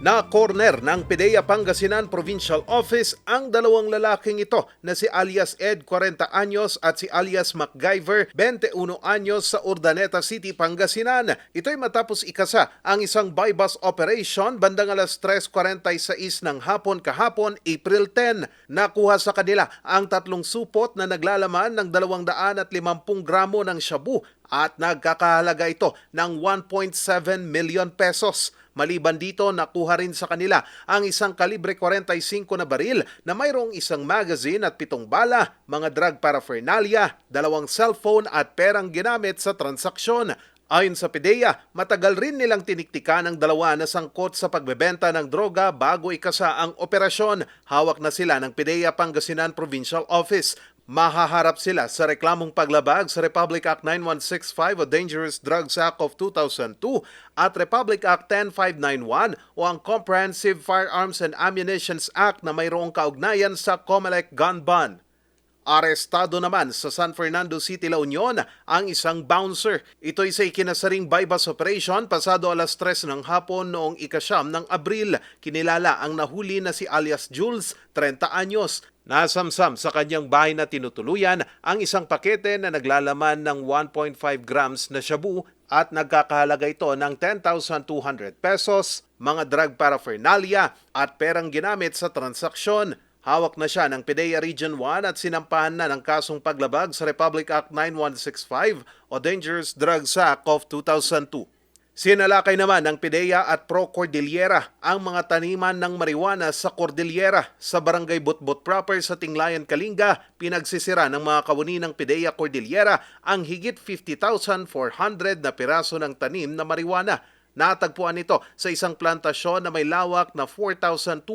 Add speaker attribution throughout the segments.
Speaker 1: Na corner ng PIDEA Pangasinan Provincial Office ang dalawang lalaking ito na si alias Ed 40 anyos at si alias MacGyver 21 anyos sa Urdaneta City, Pangasinan. Ito'y matapos ikasa ang isang buy-bus operation bandang alas 3.46 ng hapon kahapon, April 10. Nakuha sa kanila ang tatlong supot na naglalaman ng 250 gramo ng shabu at nagkakahalaga ito ng 1.7 million pesos. Maliban dito, nakuha rin sa kanila ang isang kalibre 45 na baril na mayroong isang magazine at pitong bala, mga drug paraphernalia, dalawang cellphone at perang ginamit sa transaksyon. Ayon sa PIDEA, matagal rin nilang tiniktikan ang dalawa na sangkot sa pagbebenta ng droga bago ikasa ang operasyon. Hawak na sila ng PIDEA Pangasinan Provincial Office. Mahaharap sila sa reklamong paglabag sa Republic Act 9165 o Dangerous Drugs Act of 2002 at Republic Act 10591 o ang Comprehensive Firearms and Ammunitions Act na mayroong kaugnayan sa COMELEC gun ban. Arestado naman sa San Fernando City, La Union ang isang bouncer. Ito'y sa ikinasaring bypass operation pasado alas 3 ng hapon noong ikasyam ng Abril. Kinilala ang nahuli na si alias Jules, 30 anyos. Nasamsam sa kanyang bahay na tinutuluyan ang isang pakete na naglalaman ng 1.5 grams na shabu at nagkakahalaga ito ng 10,200 pesos, mga drug paraphernalia at perang ginamit sa transaksyon. Hawak na siya ng PIDEA Region 1 at sinampahan na ng kasong paglabag sa Republic Act 9165 o Dangerous Drugs Act of 2002. Sinalakay naman ng PIDEA at Pro Cordillera ang mga taniman ng marijuana sa Cordillera sa Barangay Butbut proper sa Tinglayan, Kalinga. Pinagsisira ng mga kawani ng PIDEA Cordillera ang higit 50,400 na piraso ng tanim na marijuana. Natagpuan ito sa isang plantasyon na may lawak na 4,200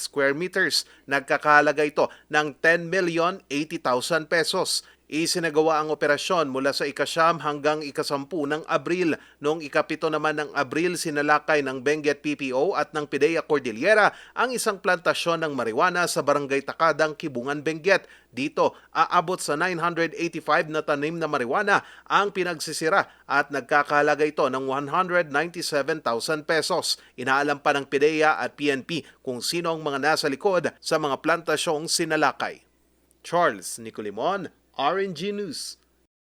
Speaker 1: square meters. Nagkakahalaga ito ng 10 million 80,000 pesos. Isinagawa ang operasyon mula sa ikasyam hanggang ikasampu ng Abril. Noong ikapito naman ng Abril, sinalakay ng Benguet PPO at ng PIDEA Cordillera ang isang plantasyon ng marijuana sa Barangay Takadang, Kibungan, Benguet. Dito, aabot sa 985 na tanim na marijuana ang pinagsisira at nagkakahalaga ito ng 197,000 pesos. Inaalam pa ng PIDEA at PNP kung sino ang mga nasa likod sa mga plantasyong sinalakay. Charles Nicolimon, RNG News.